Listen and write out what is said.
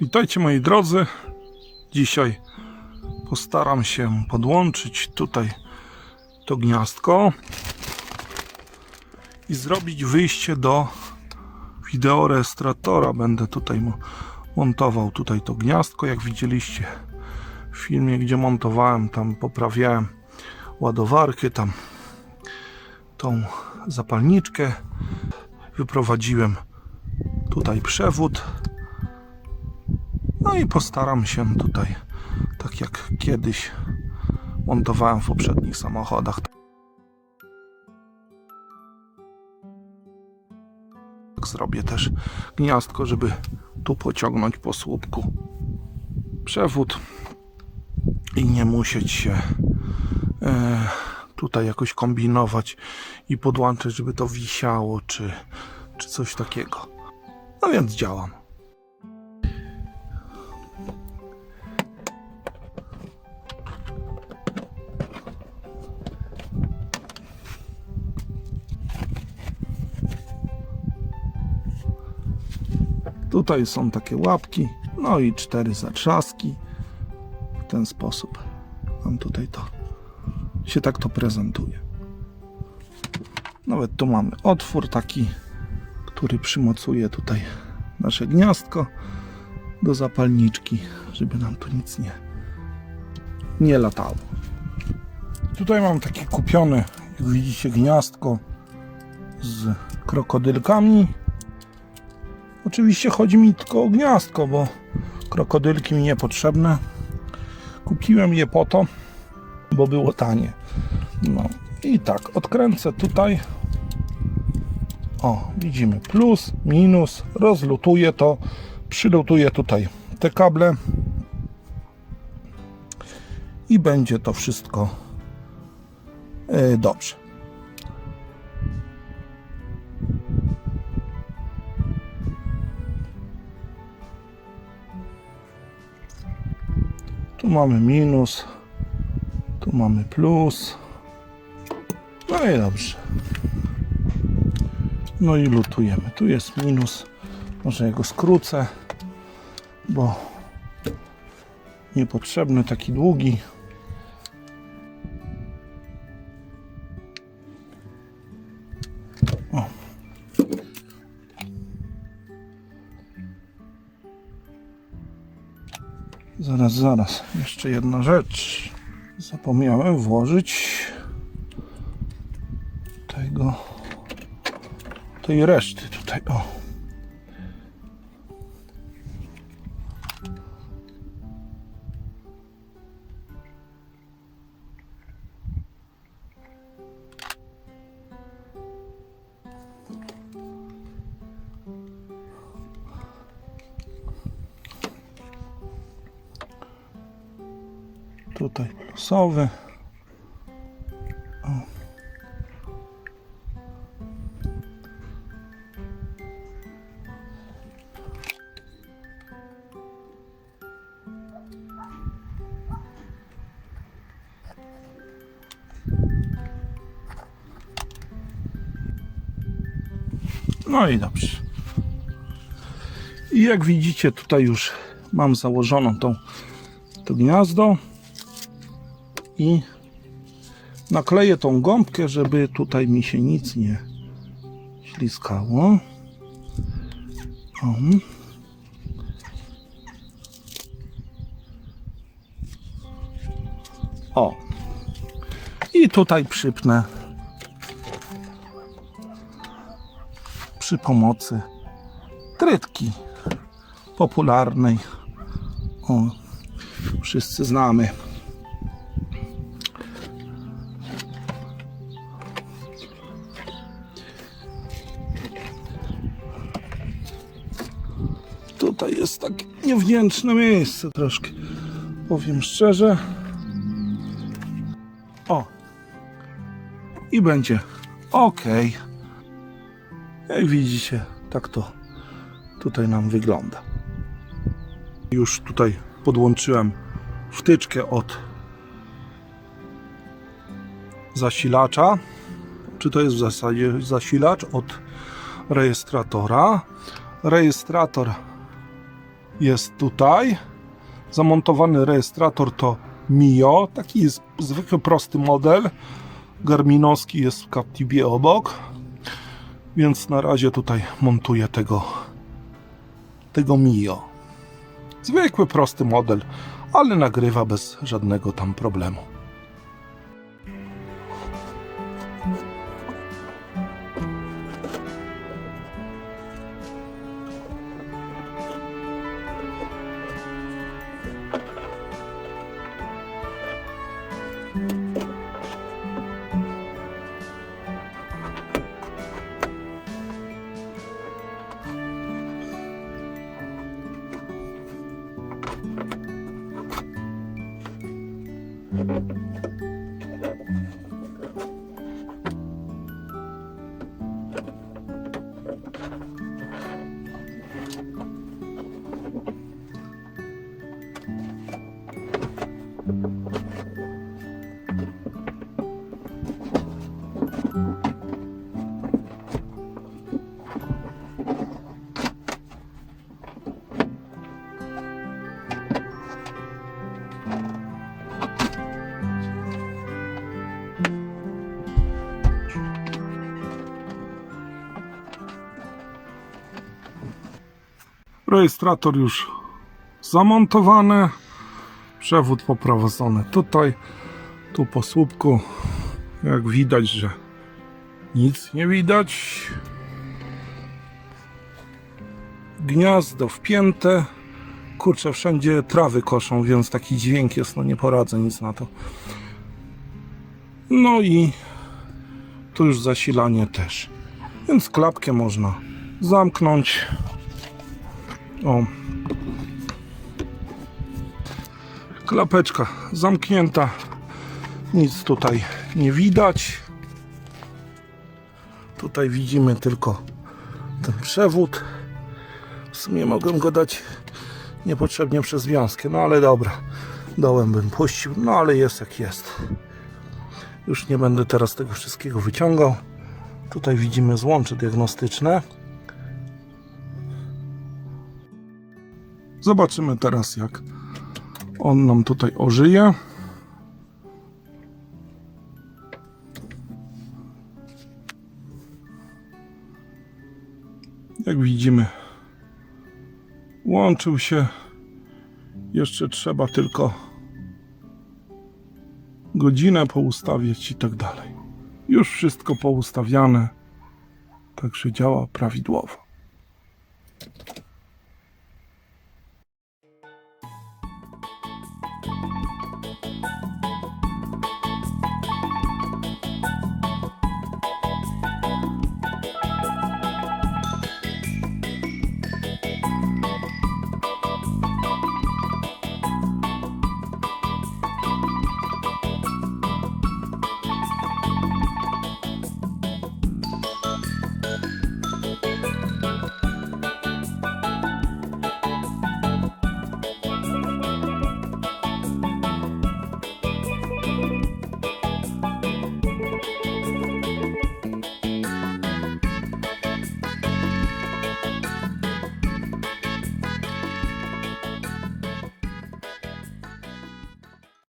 Witajcie moi drodzy. Dzisiaj postaram się podłączyć tutaj to gniazdko i zrobić wyjście do wideorejestratora. Będę tutaj mo- montował tutaj to gniazdko, jak widzieliście w filmie, gdzie montowałem, tam poprawiałem ładowarkę, tam tą zapalniczkę. Wyprowadziłem tutaj przewód. I postaram się tutaj, tak jak kiedyś montowałem w poprzednich samochodach. Tak zrobię też gniazdko, żeby tu pociągnąć po słupku przewód i nie musieć się e, tutaj jakoś kombinować i podłączyć, żeby to wisiało, czy, czy coś takiego. No więc działam. Tutaj są takie łapki, no i cztery zatrzaski. W ten sposób nam tutaj to się tak to prezentuje. Nawet tu mamy otwór taki, który przymocuje tutaj nasze gniazdko do zapalniczki, żeby nam tu nic nie, nie latało. Tutaj mam takie kupione, jak widzicie, gniazdko z krokodylkami. Oczywiście chodzi mi tylko o gniazdko, bo krokodylki mi niepotrzebne. Kupiłem je po to, bo było tanie. No i tak, odkręcę tutaj. O, widzimy plus, minus, rozlutuję to, przylutuję tutaj te kable i będzie to wszystko e, dobrze. Tu mamy minus, tu mamy plus. No i dobrze. No i lutujemy. Tu jest minus. Może ja go skrócę, bo niepotrzebny taki długi. Zaraz, zaraz. Jeszcze jedna rzecz. Zapomniałem włożyć tego tej reszty tutaj. O. Tutaj plusowy. No i dobrze. I jak widzicie, tutaj już mam założoną tą, to gniazdo i nakleję tą gąbkę, żeby tutaj mi się nic nie śliskało. O. o. I tutaj przypnę przy pomocy trytki popularnej. O, wszyscy znamy. Jest tak niewdzięczne miejsce troszkę. Powiem szczerze. O. I będzie ok. Jak widzicie, tak to tutaj nam wygląda. Już tutaj podłączyłem wtyczkę od zasilacza. Czy to jest w zasadzie zasilacz od rejestratora? Rejestrator jest tutaj. Zamontowany rejestrator to Mio, taki jest zwykły prosty model. Garminowski jest w Captivie obok. Więc na razie tutaj montuję tego tego Mio. Zwykły prosty model, ale nagrywa bez żadnego tam problemu. Rejestrator już zamontowany. Przewód poprowadzony tutaj. Tu po słupku. Jak widać, że nic nie widać. Gniazdo wpięte. Kurczę, wszędzie trawy koszą, więc taki dźwięk jest, no nie poradzę nic na to. No i tu już zasilanie też. Więc klapkę można zamknąć. Klapeczka zamknięta. Nic tutaj nie widać. Tutaj widzimy tylko ten przewód. W sumie mogłem go dać niepotrzebnie przez wiązkę, no ale dobra. Dołem bym puścił, no ale jest jak jest. Już nie będę teraz tego wszystkiego wyciągał. Tutaj widzimy złącze diagnostyczne. Zobaczymy teraz, jak on nam tutaj ożyje. Jak widzimy, łączył się. Jeszcze trzeba tylko godzinę poustawiać i tak dalej. Już wszystko poustawiane, także działa prawidłowo.